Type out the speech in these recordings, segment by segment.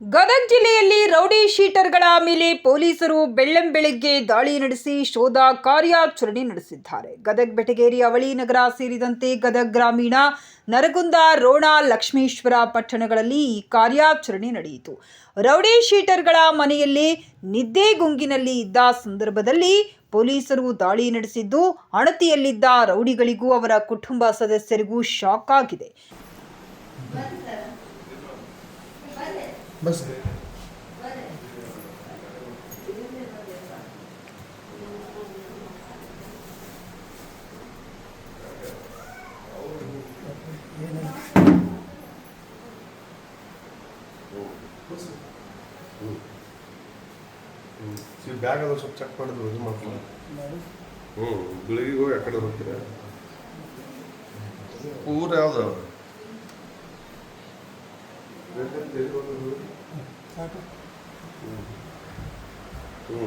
ಗದಗ ಜಿಲ್ಲೆಯಲ್ಲಿ ರೌಡಿ ಶೀಟರ್ಗಳ ಮೇಲೆ ಪೊಲೀಸರು ಬೆಳ್ಳಂಬೆಳಗ್ಗೆ ದಾಳಿ ನಡೆಸಿ ಶೋಧ ಕಾರ್ಯಾಚರಣೆ ನಡೆಸಿದ್ದಾರೆ. ಗದಗ ಬೆಟಗೇರಿ ಅವಳಿ ನಗರ ಸೇರಿದಂತೆ ಗದಗ ಗ್ರಾಮೀಣ ನರಗುಂದ, ರೋಣ, ಲಕ್ಷ್ಮೇಶ್ವರ ಪಟ್ಟಣಗಳಲ್ಲಿ ಈ ಕಾರ್ಯಾಚರಣೆ ನಡೆಯಿತು. ರೌಡಿ ಶೀಟರ್ಗಳ ಮನೆಯಲ್ಲಿ ನಿದ್ದೆಗುಂಗಿನಲ್ಲಿ ಇದ್ದ ಸಂದರ್ಭದಲ್ಲಿ ಪೊಲೀಸರು ದಾಳಿ ನಡೆಸಿದ್ದು, ಅಣತಿಯಲ್ಲಿದ್ದ ರೌಡಿಗಳಿಗೂ ಅವರ ಕುಟುಂಬ ಸದಸ್ಯರಿಗೂ ಶಾಕ್ ಆಗಿದೆ. ಈ ಬ್ಯಾಗ್ ಅದು ಸ್ವಲ್ಪ ಚೆಕ್ ಮಾಡಿದ್ರು ಇದು ಮಾಡ್ಕೊಂಡು ಹ್ಞೂ ಬೆಳಿಗ್ಗೆ ಹೋಗಿ ಆ ಕಡೆ ಹೋಗ್ತೀರಾ? ಊರು ಯಾವ್ದು? ಹ್ಞೂ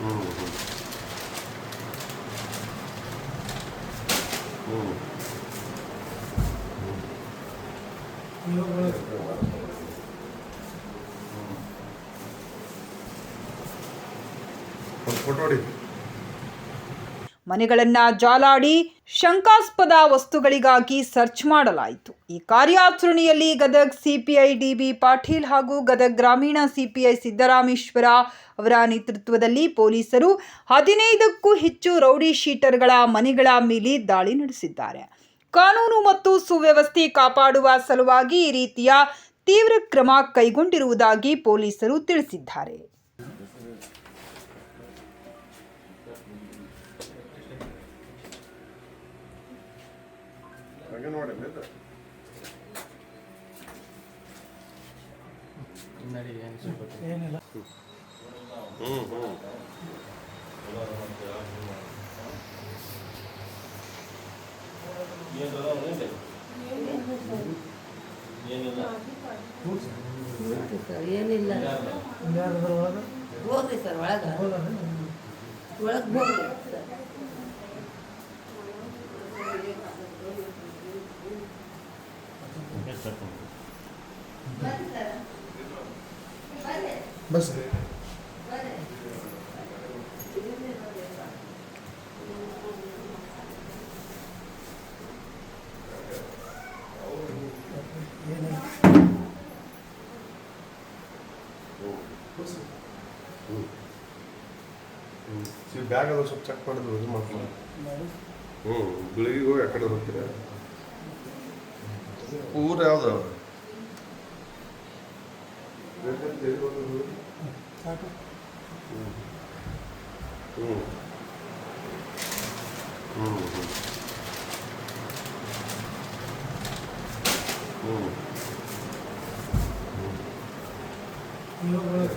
ಹ್ಞೂ ಹ್ಞೂ ಹ್ಞೂ ಒಂದು ಫೋಟೋ ಹೊಡಿ ಮನೆಗಳನ್ನ ಜಾಲಾಡಿ ಶಂಕಾಸ್ಪದ ವಸ್ತುಗಳಿಗಾಗಿ ಸರ್ಚ್ ಮಾಡಲಾಯಿತು. ಈ ಕಾರ್ಯಾಚರಣೆಯಲ್ಲಿ ಗದಗ್ ಸಿಪಿಐ ಡಿಬಿ ಪಾಟೀಲ್ ಹಾಗೂ ಗದಗ್ ಗ್ರಾಮೀಣ ಸಿಪಿಐ ಸಿದ್ದರಾಮೇಶ್ವರ ಅವರ ನೇತೃತ್ವದಲ್ಲಿ ಪೊಲೀಸರು ಹದಿನೈದಕ್ಕೂ ಹೆಚ್ಚು ರೌಡಿ ಶೀಟರ್ಗಳ ಮನೆಗಳ ಮೇಲೆ ದಾಳಿ ನಡೆಸಿದ್ದಾರೆ. ಕಾನೂನು ಮತ್ತು ಸುವ್ಯವಸ್ಥೆ ಕಾಪಾಡುವ ಸಲುವಾಗಿ ಈ ರೀತಿಯ ತೀವ್ರ ಕ್ರಮ ಕೈಗೊಂಡಿರುವುದಾಗಿ ಪೊಲೀಸರು ತಿಳಿಸಿದ್ದಾರೆ. ಹಂಗೆ ನೋಡಿ. ಏನಿಲ್ಲ ಹ್ಞೂ ಹ್ಞೂ ಸರ್ ಏನಿಲ್ಲ. ಹೋಗ್ರಿ ಸರ್ ಒಳಗೆ. ಒಳಗೆ ಹೋಗ್ರಿ ಬಸ್ ಏನಿಲ್ಲ ಹ್ಞೂ ಹ್ಞೂ ಈ ಬ್ಯಾಗ್ ಅದು ಸ್ವಲ್ಪ ಚೆಕ್ ಮಾಡಿದ್ರು ಇದು ಮಾಡ್ಕೊಂಡು ಹ್ಞೂ ಬೆಳಿಗ್ಗೆ ಹೋಗಿ ಆ ಕಡೆ ಹೋಗ್ತೀರಾ? ಊರು ಯಾವ್ದು ಸಾಕು ಹ್ಞೂ ಹ್ಞೂ ಹ್ಞೂ ಹ್ಞೂ ಇವಾಗ ಒಳಗೆ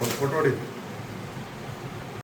ಒಂದು ಫೋಟೋ ಹೊಡಿ